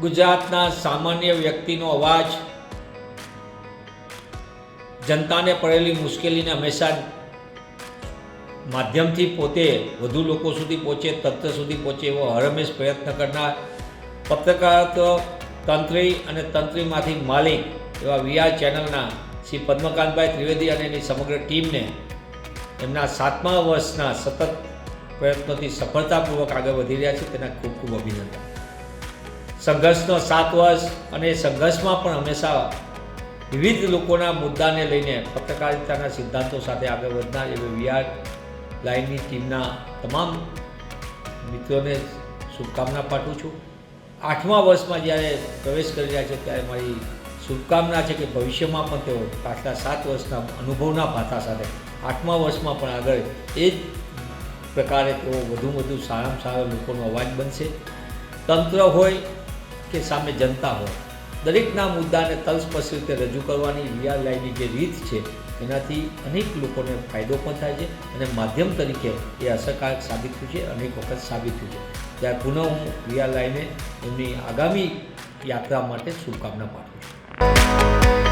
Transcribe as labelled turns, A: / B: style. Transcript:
A: ગુજરાતના સામાન્ય વ્યક્તિનો અવાજ, જનતાને પડેલી મુશ્કેલીને હંમેશા માધ્યમથી પોતે વધુ લોકો સુધી પહોંચે, તંત્ર સુધી પહોંચે એવો હરમેશ પ્રયત્ન કરનાર પત્રકારત્વ તંત્રી અને તંત્રીમાંથી માલિક એવા વીઆર ચેનલના શ્રી પદ્મકાંતભાઈ ત્રિવેદી અને એની સમગ્ર ટીમને એમના સાતમા વર્ષના સતત પ્રયત્નોથી સફળતાપૂર્વક આગળ વધી રહ્યા છે. તેના ખૂબ ખૂબ અભિનંદન. સંઘર્ષનો સાત વર્ષ અને એ સંઘર્ષમાં પણ હંમેશા વિવિધ લોકોના મુદ્દાને લઈને પત્રકારિતાના સિદ્ધાંતો સાથે આગળ વધનાર એવી વીઆર લાઇનની ટીમના તમામ મિત્રોને શુભકામના પાઠવું છું. આઠમા વર્ષમાં જ્યારે પ્રવેશ કરી રહ્યા છે ત્યારે મારી શુભકામના છે કે ભવિષ્યમાં પણ તેઓ પાછલા સાત વર્ષના અનુભવના પાથા સાથે આઠમા વર્ષમાં પણ આગળ એ જ પ્રકારે તેઓ વધુ વધુ સારામાં સારા લોકોનો અવાજ બનશે. તંત્ર હોય કે સામે જનતા હોય. દરેકના મુદ્દાને તલસ્પર્શી રીતે રજૂ કરવાની વીઆર લાઈનની જે રીત છે, એનાથી અનેક લોકોને ફાયદો પણ થાય છે અને માધ્યમ તરીકે એ અસરકારક સાબિત થયું છે, અનેક વખત સાબિત થયું છે. ત્યારે પુનઃ હું વીઆર લાઈને એમની આગામી યાત્રા માટે શુભકામના પાઠવું છું.